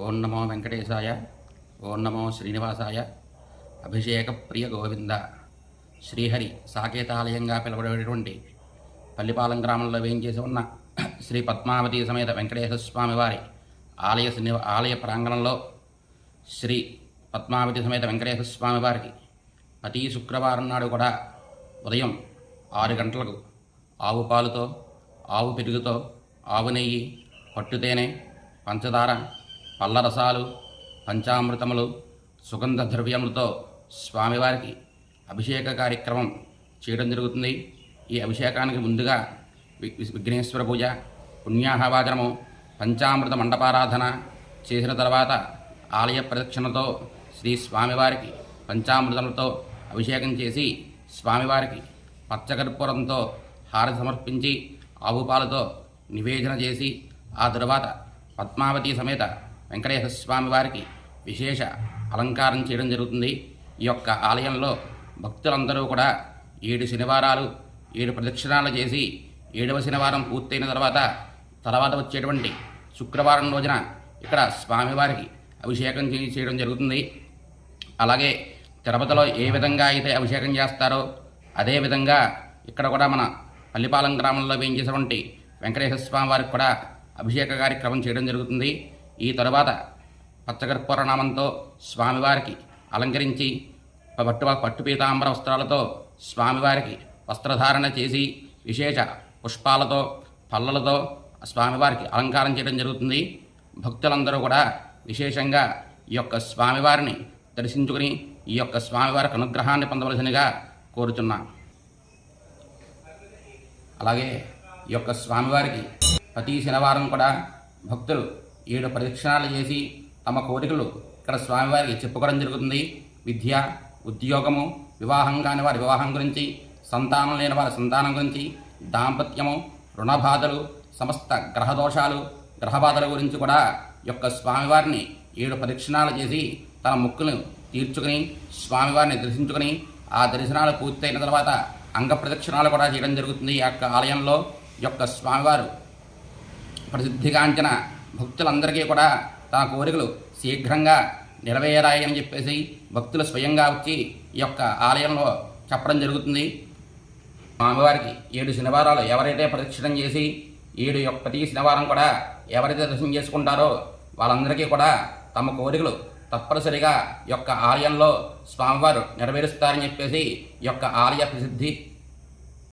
ఓం నమో వెంకటేశాయ ఓం నమో శ్రీనివాసాయ. అభిషేక ప్రియ గోవింద శ్రీహరి సాకేతాలయంగా పిలువబడేటువంటి పల్లిపాలెం గ్రామంలో వేయించేసి ఉన్న శ్రీ పద్మావతి సమేత వెంకటేశ్వర స్వామి వారి ఆలయ శ్రీ ఆలయ ప్రాంగణంలో శ్రీ పద్మావతి సమేత వెంకటేశ్వర స్వామి వారికి ప్రతి శుక్రవారం నాడు కూడా ఉదయం ఆరు గంటలకు ఆవు పాలుతో ఆవు పెరుగుతో ఆవు నెయ్యి పట్టు తేనె పంచదార పళ్ళరసాలు పంచామృతములు సుగంధ ద్రవ్యములతో స్వామివారికి అభిషేక కార్యక్రమం చేయడం జరుగుతుంది. ఈ అభిషేకానికి ముందుగా వి- విఘ్నేశ్వర పూజ పుణ్యాహవాచనము పంచామృత మండపారాధన చేసిన తర్వాత ఆలయ ప్రదక్షిణతో శ్రీ స్వామివారికి పంచామృతములతో అభిషేకం చేసి స్వామివారికి పచ్చకర్పూరంతో హారతి సమర్పించి ఆవుపాలతో నివేదన చేసి ఆ తర్వాత పద్మావతి సమేత వెంకటేశ్వర స్వామి వారికి విశేష అలంకారం చేయడం జరుగుతుంది. ఈ యొక్క ఆలయంలో భక్తులందరూ కూడా ఏడు శనివారాలు ఏడు ప్రదక్షిణాలు చేసి ఏడవ శనివారం పూర్తయిన తర్వాత తర్వాత వచ్చేటువంటి శుక్రవారం రోజున ఇక్కడ స్వామివారికి అభిషేకం చేయ- చేయడం జరుగుతుంది. అలాగే తిరుపతిలో ఏ విధంగా అయితే అభిషేకం చేస్తారో అదే విధంగా ఇక్కడ కూడా మన పల్లిపాలెం గ్రామంలో వేయించేటువంటి వెంకటేశ్వర స్వామి వారికి కూడా అభిషేక కార్యక్రమం చేయడం జరుగుతుంది. ఈ తరువాత పచ్చకర్పూరనామంతో స్వామివారికి అలంకరించి పట్టు పట్టు పీతాంబర వస్త్రాలతో స్వామివారికి వస్త్రధారణ చేసి విశేష పుష్పాలతో పళ్ళలతో స్వామివారికి అలంకారం చేయడం జరుగుతుంది. భక్తులందరూ కూడా విశేషంగా ఈ యొక్క స్వామివారిని దర్శించుకుని ఈ యొక్క స్వామివారికి అనుగ్రహాన్ని పొందవలసినగా కోరుచున్నాం. అలాగే ఈ యొక్క స్వామివారికి ప్రతి శనివారం కూడా భక్తులు ఏడు ప్రదక్షిణాలు చేసి తమ కోరికలు ఇక్కడ స్వామివారికి చెప్పుకోవడం జరుగుతుంది. విద్య ఉద్యోగము వివాహం కాని వారి వివాహం గురించి సంతానం లేని వారి సంతానం గురించి దాంపత్యము రుణబాధలు సమస్త గ్రహదోషాలు గ్రహబాధల గురించి కూడా యొక్క స్వామివారిని ఏడు ప్రదక్షిణాలు చేసి తన ముక్కును తీర్చుకుని స్వామివారిని దర్శించుకుని ఆ దర్శనాలు పూర్తయిన తర్వాత అంగ ప్రదక్షిణాలు కూడా చేయడం జరుగుతుంది. ఈ యొక్క ఆలయంలో యొక్క స్వామివారు ప్రసిద్ధిగాంచిన భక్తులందరికీ కూడా తన కోరికలు శీఘ్రంగా నెరవేరాయి అని చెప్పేసి భక్తులు స్వయంగా వచ్చి ఈ యొక్క ఆలయంలో చెప్పడం జరుగుతుంది. స్వామివారికి ఏడు శనివారాలు ఎవరైతే ప్రదక్షిణం చేసి ఏడు ప్రతి శనివారం కూడా ఎవరైతే దర్శనం చేసుకుంటారో వాళ్ళందరికీ కూడా తమ కోరికలు తప్పనిసరిగా యొక్క ఆలయంలో స్వామివారు నెరవేరుస్తారని చెప్పేసి యొక్క ఆలయ ప్రసిద్ధి